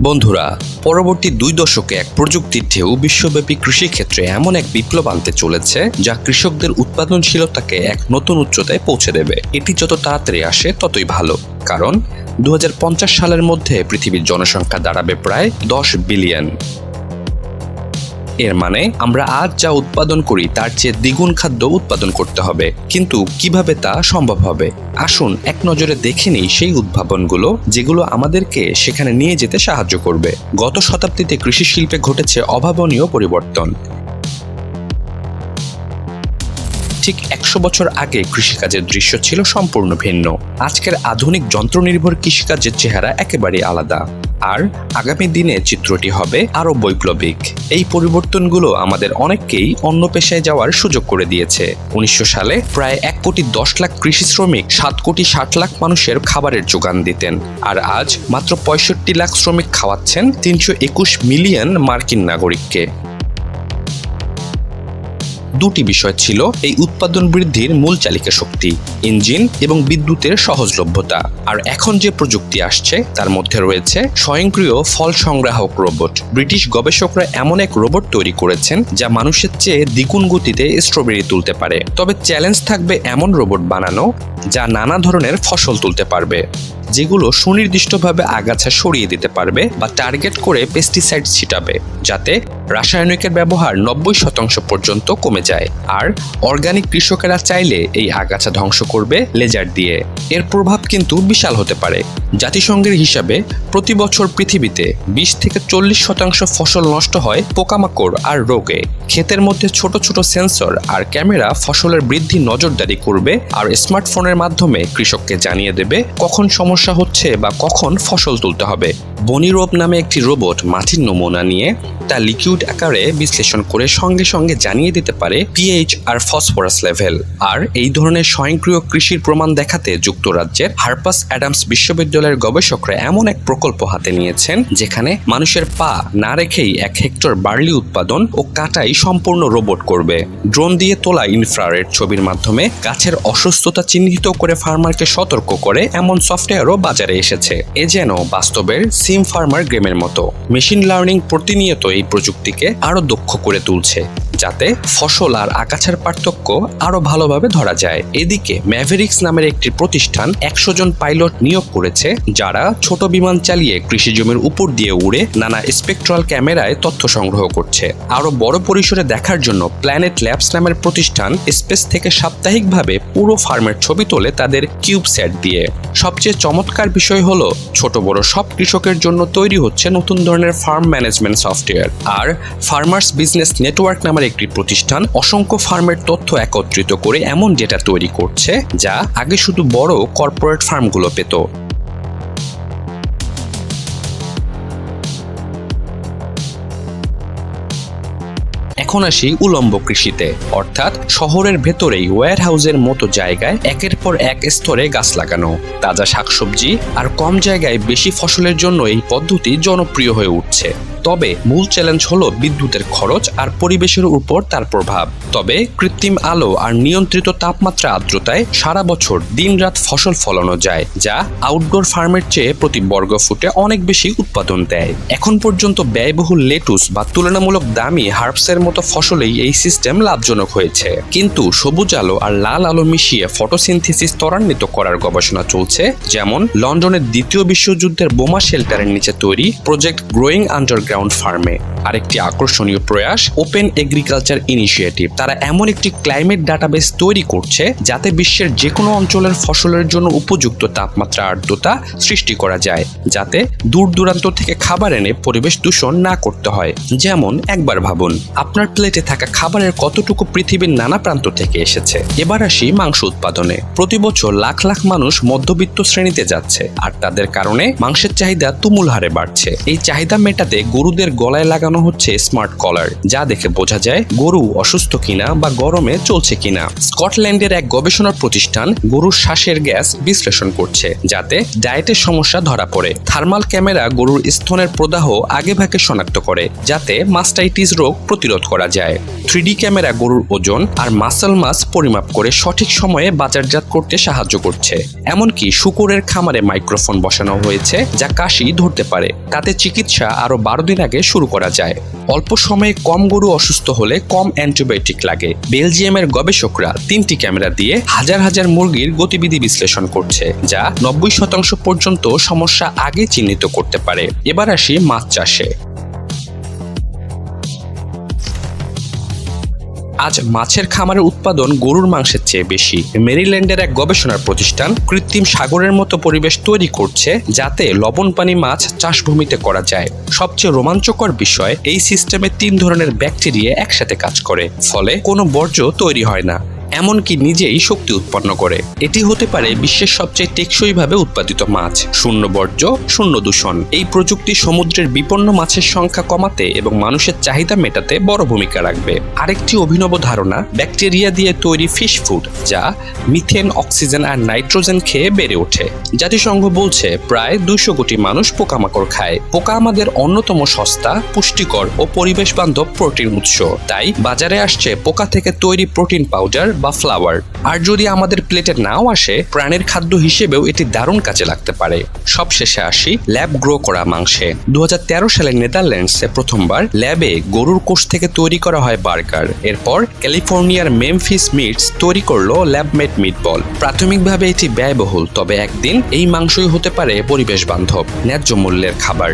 বন্ধুরা, পরবর্তী দুই দশকে এক প্রযুক্তির ঢেউ বিশ্বব্যাপী কৃষিক্ষেত্রে এমন এক বিপ্লব আনতে চলেছে যা কৃষকদের উৎপাদনশীলতাকে এক নতুন উচ্চতায় পৌঁছে দেবে। এটি যত তাড়াতাড়ি আসে, ততই ভালো। কারণ দু হাজার পঞ্চাশ সালের মধ্যে পৃথিবীর জনসংখ্যা দাঁড়াবে প্রায় দশ বিলিয়ন। এর মানে আমরা আজ যা উৎপাদন করি তার চেয়ে দ্বিগুণ খাদ্য উৎপাদন করতে হবে। কিন্তু কীভাবে তা সম্ভব হবে? আসুন এক নজরে দেখে নিই সেই উদ্ভাবনগুলো, যেগুলো আমাদেরকে সেখানে নিয়ে যেতে সাহায্য করবে। গত শতাব্দীতে কৃষি শিল্পে ঘটেছে অভাবনীয় পরিবর্তন। ঠিক একশো বছর আগে কৃষিকাজের দৃশ্য ছিল সম্পূর্ণ ভিন্ন। আজকের আধুনিক যন্ত্রনির্ভর কৃষিকাজের চেহারা একেবারে আলাদা। আর আগামী দিনে চিত্রটি হবে আরও বৈপ্লবিক। এই পরিবর্তনগুলো আমাদের অনেককেই অন্য পেশায় যাওয়ার সুযোগ করে দিয়েছে। উনিশশো সালে প্রায় এক কোটি দশ লাখ কৃষি শ্রমিক সাত কোটি ষাট লাখ মানুষের খাবারের যোগান দিতেন। আর আজ মাত্র পঁয়ষট্টি লাখ শ্রমিক খাওয়াচ্ছেন তিনশো একুশ মিলিয়ন মার্কিন নাগরিককে। দুটি বিষয় ছিল এই উৎপাদন বৃদ্ধির মূল চালিকা শক্তি, ইঞ্জিন এবং বিদ্যুতের সহজলভ্যতা। আর এখন যে প্রযুক্তি আসছে, তার মধ্যে রয়েছে স্বয়ংক্রিয় ফল সংগ্রাহক রোবট। ব্রিটিশ গবেষকরা এমন এক রোবট তৈরি করেছেন, যা মানুষের চেয়ে দ্বিগুণ গতিতে স্ট্রবেরি তুলতে পারে। তবে চ্যালেঞ্জ থাকবে এমন রোবট বানানো, যা নানা ধরনের ফসল তুলতে পারবে। যেগুলো সুনির্দিষ্টভাবে আগাছা সরিয়ে দিতে পারবে বা টার্গেট করে পেস্টিসাইড ছিটাবে, যাতে রাসায়নিকের ব্যবহার নব্বই শতাংশ পর্যন্ত কমে যায়। আর অর্গানিক কৃষকেরা চাইলে এই আগাছা ধ্বংস করবে লেজার দিয়ে। এর প্রভাব কিন্তু বিশাল হতে পারে। জাতিসংঘের হিসাবে প্রতি বছর পৃথিবীতে বিশ থেকে চল্লিশ শতাংশ ফসল নষ্ট হয় পোকামাকড় আর রোগে। ক্ষেতের মধ্যে ছোট ছোট সেন্সর আর ক্যামেরা ফসলের বৃদ্ধি নজরদারি করবে আর স্মার্টফোনের মাধ্যমে কৃষককে জানিয়ে দেবে কখন সমস্যা হচ্ছে বা কখন ফসল তুলতে হবে? বনিরোপ নামে একটি রোবট মাটির নমুনা নিয়ে তা লিকুইড আকারে বিশ্লেষণ করে সঙ্গে সঙ্গে জানিয়ে দিতে পারে পিএইচ আর ফসফরাস লেভেল। আর এই ধরনের স্বয়ংক্রিয় কৃষির প্রমাণ দেখাতে যুক্তরাজ্যের হার্পাস অ্যাডামস বিশ্ববিদ্যালয়ের গবেষকরা এমন এক প্রকল্প হাতে নিয়েছেন, যেখানে মানুষের পা না রেখেই এক হেক্টর বার্লি উৎপাদন ও কাটাই সম্পূর্ণ রোবট করবে। ড্রোন দিয়ে তোলা ইনফ্রারেড ছবির মাধ্যমে গাছের অসুস্থতা চিহ্নিত করে ফার্মারকে সতর্ক করে এমন সফটওয়্যারও বাজারে এসেছে। এ যেন বাস্তবের সিম ফার্মার গেমের মতো। মেশিন লার্নিং প্রতিনিয়ত এই প্রযুক্তিকে আরও দক্ষ করে তুলছে, যাতে ফসল আর আগাছার পার্থক্য আরও ভালোভাবে ধরা যায়। এদিকে ম্যাভেরিক্স নামের একটি প্রতিষ্ঠান একশো জন পাইলট নিয়োগ করেছে, যারা ছোট বিমান চালিয়ে কৃষি জমির উপর দিয়ে উড়ে নানা স্পেকট্রাল ক্যামেরায় তথ্য সংগ্রহ করছে। আরও বড় পরিসরে দেখার জন্য প্ল্যানেট ল্যাবস নামের প্রতিষ্ঠান স্পেস থেকে সাপ্তাহিকভাবে পুরো ফার্মের ছবি তোলে তাদের কিউব সেট দিয়ে। সবচেয়ে চমৎকার বিষয় হলো, ছোট বড় সব কৃষকের জন্য তৈরি হচ্ছে নতুন ধরনের ফার্ম ম্যানেজমেন্ট সফটওয়্যার। আর ফার্মার্স বিজনেস নেটওয়ার্ক নামের একটি প্রতিষ্ঠান অসংখ্য ফার্মের তথ্য একত্রিত করে এমন ডেটা তৈরি করছে, যা আগে শুধু বড় কর্পোরেট ফার্মগুলো পেত। এখন আসি উলম্ব কৃষিতে। অর্থাৎ শহরের ভেতরেই ওয়্যার হাউসের মতো জায়গায় একের পর এক স্তরে গাছ লাগানো। তাজা শাকসবজি আর কম জায়গায় বেশি ফসলের জন্য এই পদ্ধতি জনপ্রিয় হয়ে উঠছে। তবে মূল চ্যালেঞ্জ হল বিদ্যুতের খরচ আর পরিবেশের উপর তার প্রভাব। তবে কৃত্রিম আলো আর নিয়ন্ত্রিত তাপমাত্রা আর্দ্রতায় সারা বছর দিনরাত ফসল ফলানো যায়, যা আউটডোর ফার্মের চেয়ে প্রতি বর্গ ফুটে অনেক বেশি উৎপাদন দেয়। এখন পর্যন্ত ব্যয়বহুল লেটুস বা তুলনামূলক দামি হার্বসের মতো ফসলেই এই সিস্টেম লাভজনক হয়েছে। কিন্তু সবুজ আলো আর লাল আলো মিশিয়ে ফটোসিনথেসিস ত্বরান্বিত করার গবেষণা চলছে, যেমন লন্ডনের দ্বিতীয় বিশ্বযুদ্ধের বোমা শেল্টারের নিচে তৈরি প্রজেক্ট গ্রোয়িং আন্ডারগ্রাউন্ড ফার্মে আরেকটি আকর্ষণীয় প্রয়াস ওপেন এগ্রিকালচার ইনিশিয়েটিভ তারা এমন একটি ক্লাইমেট ডাটাবেস তৈরি করছে যাতে বিশ্বের যে কোনো অঞ্চলের ফসলের জন্য উপযুক্ত তাপমাত্রা আর্দ্রতা সৃষ্টি করা যায়, যাতে দূর দূরান্ত থেকে খাবার এনে পরিবেশ দূষণ না করতে হয়। যেমন, একবার ভাবুন, আপনার প্লেটে থাকা খাবারের কতটুকু পৃথিবীর নানা প্রান্ত থেকে এসেছে? এবার আসি মাংস উৎপাদনে। প্রতি বছর লাখ লাখ মানুষ মধ্যবিত্ত শ্রেণীতে যাচ্ছে, আর তাদের কারণে মাংসের চাহিদা তুমুল হারে বাড়ছে। এই চাহিদা মেটাতে গরুদের গলায় লাগানো লাগানো হচ্ছে স্মার্ট কলার যা দেখে বোঝা যায় গরু অসুস্থ কিনা বা গরমে চলছে কিনা। স্কটল্যান্ডের এক গবেষণা প্রতিষ্ঠান গরুর শ্বাসের গ্যাস বিশ্লেষণ করছে, যাতে ডায়েটের সমস্যা ধরা পড়ে। থার্মাল ক্যামেরা গরুর স্তনের প্রদাহ আগেভাগে শনাক্ত করে, যাতে মাস্টাইটিস রোগ প্রতিরোধ করা যায়। থ্রিডি ক্যামেরা গরুর ওজন আর মাসল মাস পরিমাপ করে সঠিক সময়ে বাজারজাত করতে সাহায্য করছে। এমনকি শুকুরের খামারে মাইক্রোফোন বসানো হয়েছে, যা কাশি ধরতে পারে। তাতে চিকিৎসা আরও বারো দিন আগে শুরু করা যায়। অল্প সময়ে কম গরু অসুস্থ হলে কম অ্যান্টিবায়োটিক লাগে। বেলজিয়ামের গবেষকরা তিনটি ক্যামেরা দিয়ে হাজার হাজার মুরগির গতিবিধি বিশ্লেষণ করছে, যা নব্বই শতাংশ পর্যন্ত সমস্যা আগে চিহ্নিত করতে পারে। এবার আসি মাছ চাষে। আজ মাছের খামারের উৎপাদন গরুর মাংসের চেয়ে বেশি। মেরিল্যান্ডের এক গবেষণার প্রতিষ্ঠান কৃত্রিম সাগরের মতো পরিবেশ তৈরি করছে যাতে লবণ পানি মাছ চাষভূমিতে করা যায়। সবচেয়ে রোমাঞ্চকর বিষয়, এই সিস্টেমে তিন ধরনের ব্যাকটেরিয়া একসাথে কাজ করে, ফলে কোনো বর্জ্য তৈরি হয় না। এমনকি নিজেই শক্তি উৎপন্ন করে। এটি হতে পারে বিশ্বের সবচেয়ে টেকসইভাবে উৎপাদিত মাছ, শূন্য বর্জ্য, শূন্য দূষণ। এই প্রযুক্তি সমুদ্রের বিপন্ন মাছের সংখ্যা কমাতে এবং মানুষের চাহিদা মেটাতে বড় ভূমিকা রাখবে। আরেকটি অভিনব ধারণা, ব্যাকটেরিয়া দিয়ে তৈরি ফিশ ফুড, যা মিথেন, অক্সিজেন আর নাইট্রোজেন খেয়ে বেড়ে ওঠে। জাতিসংঘ বলছে, প্রায় দুশো কোটি মানুষ পোকামাকড় খায়। পোকা আমাদের অন্যতম সস্তা, পুষ্টিকর ও পরিবেশ বান্ধব প্রোটিন উৎস। তাই বাজারে আসছে পোকা থেকে তৈরি প্রোটিন পাউডার বা ফ্লাওয়ার আর যদি আমাদের প্লেটে নাও আসে, প্রাণের খাদ্য হিসেবেও এটি দারুণ কাজে লাগতে পারে। সবশেষে আসি ল্যাব গ্রো করা মাংসে। দু হাজার তেরো সালে নেদারল্যান্ডসে প্রথমবার ল্যাবে গরুর কোষ থেকে তৈরি করা হয় বার্গার। এরপর ক্যালিফোর্নিয়ার মেমফিস মিটস তৈরি করল ল্যাবমেড মিটবল প্রাথমিকভাবে এটি ব্যয়বহুল, তবে একদিন এই মাংসই হতে পারে পরিবেশ বান্ধব ন্যায্য মূল্যের খাবার।